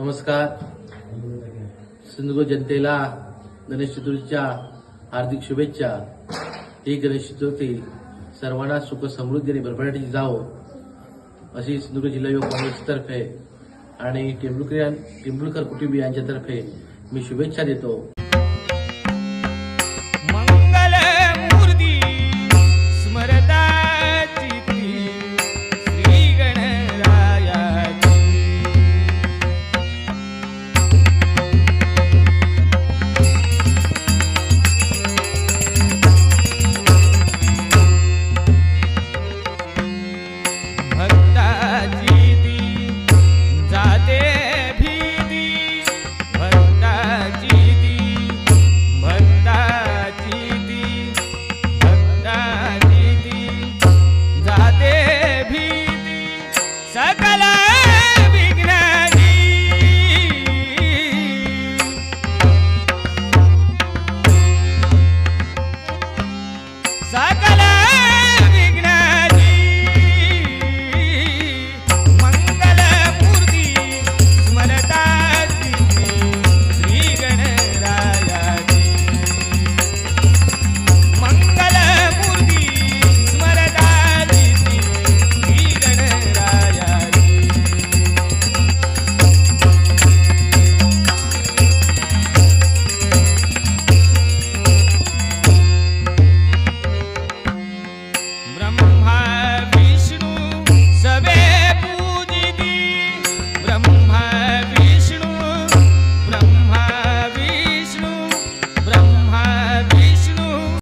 नमस्कार. सिंधुदुर्ग जनतेला गणेश चतुर्थीच्या हार्दिक शुभेच्छा. ही गणेश चतुर्थी सर्वांना सुख समृद्धी आणि भरभराटीची जावो अशी सिंधुदुर्ग जिल्हा युवक काँग्रेसतर्फे आणि टेंबुलकर टेंबुलकर कुटुंबियांच्यातर्फे मी शुभेच्छा देतो.